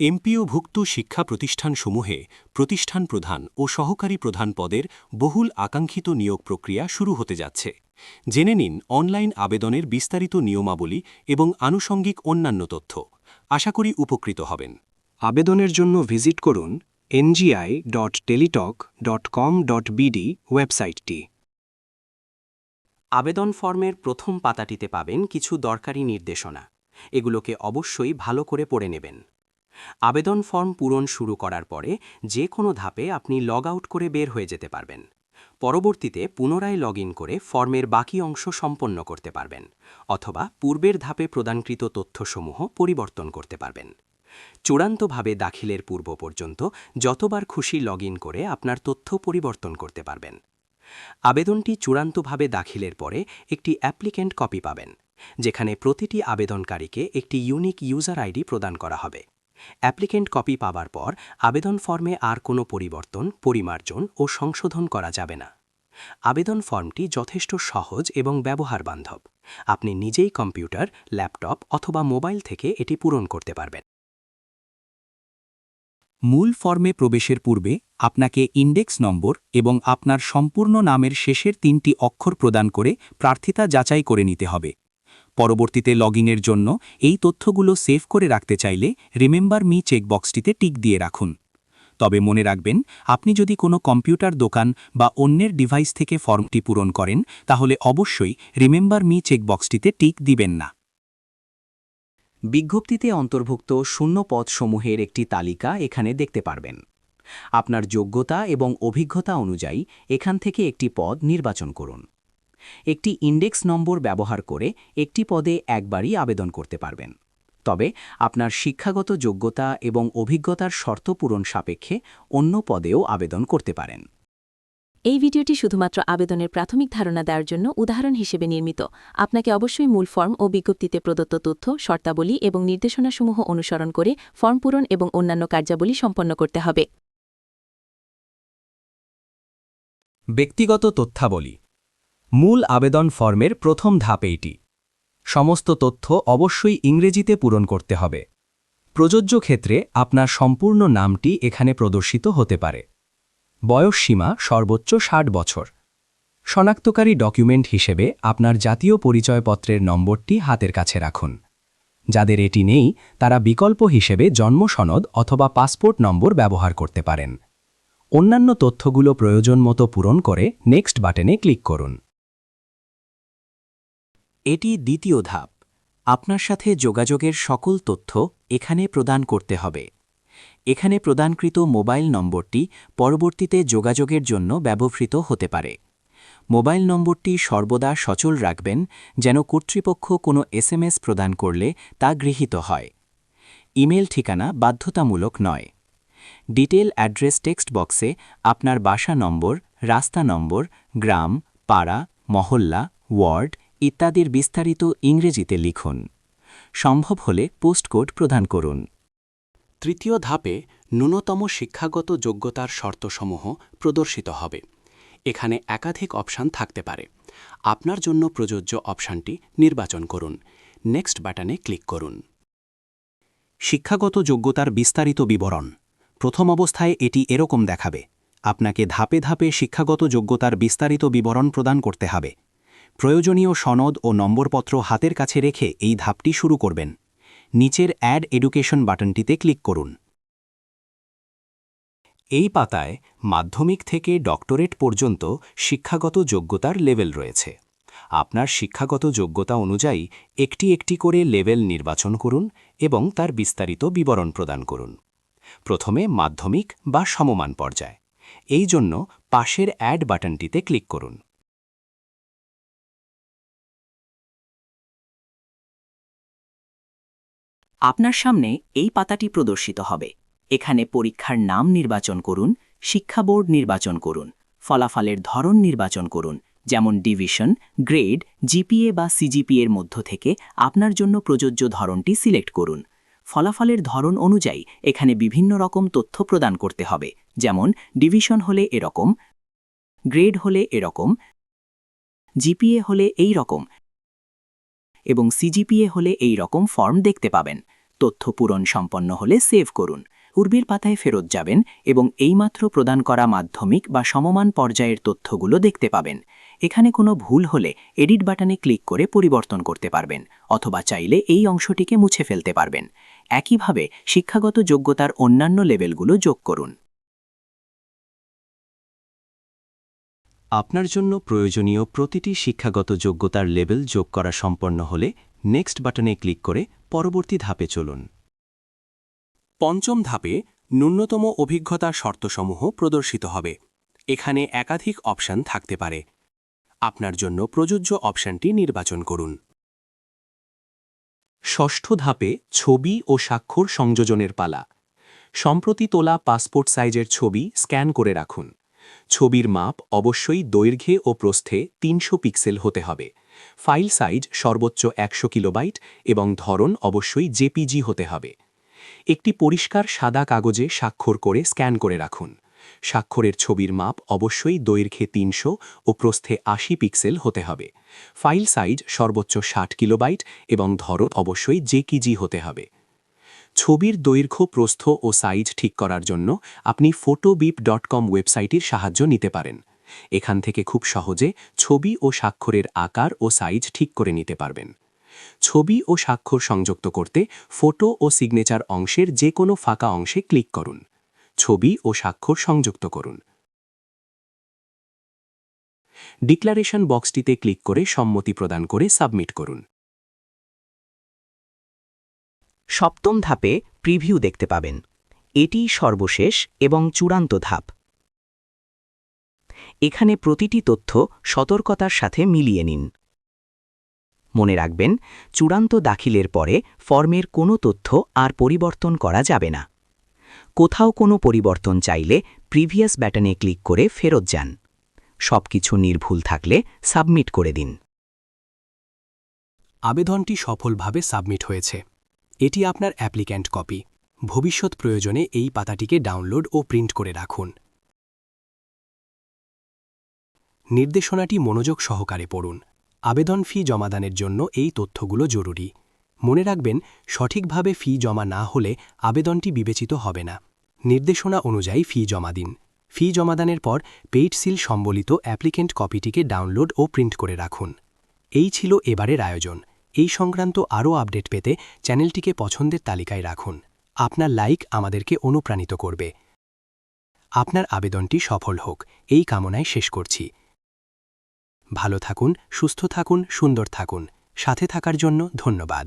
এমপিওভুক্ত শিক্ষা প্রতিষ্ঠানসমূহে প্রতিষ্ঠান প্রধান ও সহকারী প্রধান পদের বহুল আকাঙ্ক্ষিত নিয়োগ প্রক্রিয়া শুরু হতে যাচ্ছে। জেনে নিন অনলাইন আবেদনের বিস্তারিত নিয়মাবলী এবং আনুষঙ্গিক অন্যান্য তথ্য। আশা করি উপকৃত হবেন। আবেদনের জন্য ভিজিট করুন NGI dot Teletalk dot com dot BD ওয়েবসাইটটি। আবেদন ফর্মের প্রথম পাতাটিতে পাবেন কিছু দরকারি নির্দেশনা। এগুলোকে অবশ্যই ভালো করে পড়ে নেবেন। আবেদন ফর্ম পূরণ শুরু করার পরে যে কোনো ধাপে আপনি লগ আউট করে বের হয়ে যেতে পারবেন। পরবর্তীতে পুনরায় লগ করে ফর্মের বাকি অংশ সম্পন্ন করতে পারবেন, অথবা পূর্বের ধাপে প্রদানকৃত তথ্যসমূহ পরিবর্তন করতে পারবেন। চূড়ান্তভাবে দাখিলের পূর্ব পর্যন্ত যতবার খুশি লগ করে আপনার তথ্য পরিবর্তন করতে পারবেন। আবেদনটি চূড়ান্তভাবে দাখিলের পরে একটি অ্যাপ্লিক্যান্ট কপি পাবেন, যেখানে প্রতিটি আবেদনকারীকে একটি ইউনিক ইউজার আইডি প্রদান করা হবে। অ্যাপ্লিকেন্ট কপি পাবার পর আবেদন ফর্মে আর কোনো পরিবর্তন, পরিমার্জন ও সংশোধন করা যাবে না। আবেদন ফর্মটি যথেষ্ট সহজ এবং ব্যবহার বান্ধব। আপনি নিজেই কম্পিউটার, ল্যাপটপ অথবা মোবাইল থেকে এটি পূরণ করতে পারবেন। মূল ফর্মে প্রবেশের পূর্বে আপনাকে ইন্ডেক্স নম্বর এবং আপনার সম্পূর্ণ নামের শেষের তিনটি অক্ষর প্রদান করে প্রার্থিতা যাচাই করে নিতে হবে। পরবর্তীতে লগইনের জন্য এই তথ্যগুলো সেভ করে রাখতে চাইলে রিমেম্বার মি চেকবক্সটিতে টিক দিয়ে রাখুন। তবে মনে রাখবেন, আপনি যদি কোনো কম্পিউটার দোকান বা অন্যের ডিভাইস থেকে ফর্মটি পূরণ করেন, তাহলে অবশ্যই রিমেম্বার মি চেকবক্সটিতে টিক দিবেন না। বিজ্ঞপ্তিতে অন্তর্ভুক্ত শূন্য পদসমূহের একটি তালিকা এখানে দেখতে পারবেন। আপনার যোগ্যতা এবং অভিজ্ঞতা অনুযায়ী এখান থেকে একটি পদ নির্বাচন করুন। একটি ইন্ডেক্স নম্বর ব্যবহার করে একটি পদে একবারই আবেদন করতে পারবেন। তবে আপনার শিক্ষাগত যোগ্যতা এবং অভিজ্ঞতার শর্ত পূরণ সাপেক্ষে অন্য পদেও আবেদন করতে পারেন। এই ভিডিওটি শুধুমাত্র আবেদনের প্রাথমিক ধারণা দেওয়ার জন্য উদাহরণ হিসেবে নির্মিত। আপনাকে অবশ্যই মূল ফর্ম ও বিজ্ঞপ্তিতে প্রদত্ত তথ্য শর্তাবলী এবং নির্দেশনাসমূহ অনুসরণ করে ফর্ম পূরণ এবং অন্যান্য কার্যাবলী সম্পন্ন করতে হবে। ব্যক্তিগত তথ্যাবলী মূল আবেদন ফর্মের প্রথম ধাপ এইটি। সমস্ত তথ্য অবশ্যই ইংরেজিতে পূরণ করতে হবে। প্রযোজ্য ক্ষেত্রে আপনার সম্পূর্ণ নামটি এখানে প্রদর্শিত হতে পারে। বয়স সীমা সর্বোচ্চ ষাট বছর। শনাক্তকারী ডকুমেন্ট হিসেবে আপনার জাতীয় পরিচয়পত্রের নম্বরটি হাতের কাছে রাখুন। যাদের এটি নেই, তারা বিকল্প হিসেবে জন্ম সনদ অথবা পাসপোর্ট নম্বর ব্যবহার করতে পারেন। অন্যান্য তথ্যগুলো প্রয়োজন মতো পূরণ করে নেক্সট বাটনে ক্লিক করুন। এটি দ্বিতীয় ধাপ। আপনার সাথে যোগাযোগের সকল তথ্য এখানে প্রদান করতে হবে। এখানে প্রদানকৃত মোবাইল নম্বরটি পরবর্তীতে যোগাযোগের জন্য ব্যবহৃত হতে পারে। মোবাইল নম্বরটি সর্বদা সচল রাখবেন, যেন কর্তৃপক্ষ কোনো এসএমএস প্রদান করলে তা গৃহীত হয়। ইমেল ঠিকানা বাধ্যতামূলক নয়। ডিটেল অ্যাড্রেস টেক্সট বক্সে আপনার বাসা নম্বর, রাস্তা নম্বর, গ্রাম, পাড়া, মহল্লা, ওয়ার্ড ইত্যাদির বিস্তারিত ইংরেজিতে লিখুন। সম্ভব হলে পোস্টকোড প্রদান করুন। তৃতীয় ধাপে ন্যূনতম শিক্ষাগত যোগ্যতার শর্তসমূহ প্রদর্শিত হবে। এখানে একাধিক অপশান থাকতে পারে। আপনার জন্য প্রযোজ্য অপশানটি নির্বাচন করুন। নেক্সট বাটনে ক্লিক করুন। শিক্ষাগত যোগ্যতার বিস্তারিত বিবরণ। প্রথম অবস্থায় এটি এরকম দেখাবে। আপনাকে ধাপে ধাপে শিক্ষাগত যোগ্যতার বিস্তারিত বিবরণ প্রদান করতে হবে। প্রয়োজনীয় সনদ ও নম্বরপত্র হাতের কাছে রেখে এই ধাপটি শুরু করবেন। নিচের অ্যাড এডুকেশন বাটনটিতে ক্লিক করুন। এই পাতায় মাধ্যমিক থেকে ডক্টরেট পর্যন্ত শিক্ষাগত যোগ্যতার লেভেল রয়েছে। আপনার শিক্ষাগত যোগ্যতা অনুযায়ী একটি একটি করে লেভেল নির্বাচন করুন এবং তার বিস্তারিত বিবরণ প্রদান করুন। প্রথমে মাধ্যমিক বা সমমান পর্যায়। এই জন্য পাশের অ্যাড বাটনটিতে ক্লিক করুন। আপনার সামনে এই পাতাটি প্রদর্শিত হবে। এখানে পরীক্ষার নাম নির্বাচন করুন, শিক্ষা বোর্ড নির্বাচন করুন, ফলাফলের ধরন নির্বাচন করুন, যেমন ডিভিশন, গ্রেড, জিপিএ বা সিজিপিএ এর মধ্য থেকে আপনার জন্য প্রযোজ্য ধরনটি সিলেক্ট করুন। ফলাফলের ধরন অনুযায়ী এখানে বিভিন্ন রকম তথ্য প্রদান করতে হবে, যেমন ডিভিশন হলে এরকম, গ্রেড হলে এরকম, জিপিএ হলে এই রকম। এবং সিজিপিএ হলে এই রকম ফর্ম দেখতে পাবেন। তথ্য পূরণ সম্পন্ন হলে সেভ করুন। উর্বির পাতায় ফেরত যাবেন এবং এইমাত্র প্রদান করা মাধ্যমিক বা সমমান পর্যায়ের তথ্যগুলো দেখতে পাবেন। এখানে কোনো ভুল হলে এডিট বাটনে ক্লিক করে পরিবর্তন করতে পারবেন, অথবা চাইলে এই অংশটিকে মুছে ফেলতে পারবেন। একইভাবে শিক্ষাগত যোগ্যতার অন্যান্য লেভেলগুলো যোগ করুন। আপনার জন্য প্রয়োজনীয় প্রতিটি শিক্ষাগত যোগ্যতার লেভেল যোগ করা সম্পন্ন হলে নেক্সট বাটনে ক্লিক করে পরবর্তী ধাপে চলুন। পঞ্চম ধাপে ন্যূনতম অভিজ্ঞতার শর্তসমূহ প্রদর্শিত হবে। এখানে একাধিক অপশন থাকতে পারে। আপনার জন্য প্রযোজ্য অপশনটি নির্বাচন করুন। ষষ্ঠ ধাপে ছবি ও স্বাক্ষর সংযোজনের পালা। সম্প্রতি তোলা পাসপোর্ট সাইজের ছবি স্ক্যান করে রাখুন। ছবির মাপ অবশ্যই দৈর্ঘ্যে ও প্রস্থে তিনশো পিক্সেল হতে হবে। ফাইল সাইজ সর্বোচ্চ একশো কিলোবাইট এবং ধরন অবশ্যই জেপিজি হতে হবে। একটি পরিষ্কার সাদা কাগজে স্বাক্ষর করে স্ক্যান করে রাখুন। স্বাক্ষরের ছবির মাপ অবশ্যই দৈর্ঘ্যে তিনশো ও প্রস্থে আশি পিক্সেল হতে হবে। ফাইল সাইজ সর্বোচ্চ ষাট কিলোবাইট এবং ধরন অবশ্যই জেকিজি হতে হবে। ছবির দৈর্ঘ্য, প্রস্থ ও সাইজ ঠিক করার জন্য আপনি ফটোবিপ ডট কম ওয়েবসাইটের সাহায্য নিতে পারেন। এখান থেকে খুব সহজে ছবি ও স্বাক্ষরের আকার ও সাইজ ঠিক করে নিতে পারবেন। ছবি ও স্বাক্ষর সংযুক্ত করতে ফটো ও সিগনেচার অংশের যে কোনো ফাঁকা অংশে ক্লিক করুন। ছবি ও স্বাক্ষর সংযুক্ত করুন। ডিক্লারেশন বক্সটিতে ক্লিক করে সম্মতি প্রদান করে সাবমিট করুন। সপ্তম ধাপে প্রিভিউ দেখতে পাবেন। এটি সর্বশেষ এবং চূড়ান্ত ধাপ। এখানে প্রতিটি তথ্য সতর্কতার সাথে মিলিয়ে নিন। মনে রাখবেন, চূড়ান্ত দাখিলের পরে ফর্মের কোনো তথ্য আর পরিবর্তন করা যাবে না। কোথাও কোনো পরিবর্তন চাইলে প্রিভিয়াস ব্যাটনে ক্লিক করে ফেরত যান। সবকিছু নির্ভুল থাকলে সাবমিট করে দিন। আবেদনটি সফলভাবে সাবমিট হয়েছে। এটি আপনার অ্যাপ্লিক্যান্ট কপি। ভবিষ্যৎ প্রয়োজনে এই পাতাটিকে ডাউনলোড ও প্রিন্ট করে রাখুন। নির্দেশনাটি মনোযোগ সহকারে পড়ুন। আবেদন ফি জমাদানের জন্য এই তথ্যগুলো জরুরি। মনে রাখবেন, সঠিকভাবে ফি জমা না হলে আবেদনটি বিবেচিত হবে না। নির্দেশনা অনুযায়ী ফি জমা দিন। ফি জমাদানের পর পেইড সিল সম্বলিত অ্যাপ্লিকেন্ট কপিটিকে ডাউনলোড ও প্রিন্ট করে রাখুন। এই ছিল এবারের আয়োজন। এই সংক্রান্ত আরও আপডেট পেতে চ্যানেলটিকে পছন্দের তালিকায় রাখুন। আপনার লাইক আমাদেরকে অনুপ্রাণিত করবে। আপনার আবেদনটি সফল হোক, এই কামনায় শেষ করছি। ভালো থাকুন, সুস্থ থাকুন, সুন্দর থাকুন। সাথে থাকার জন্য ধন্যবাদ।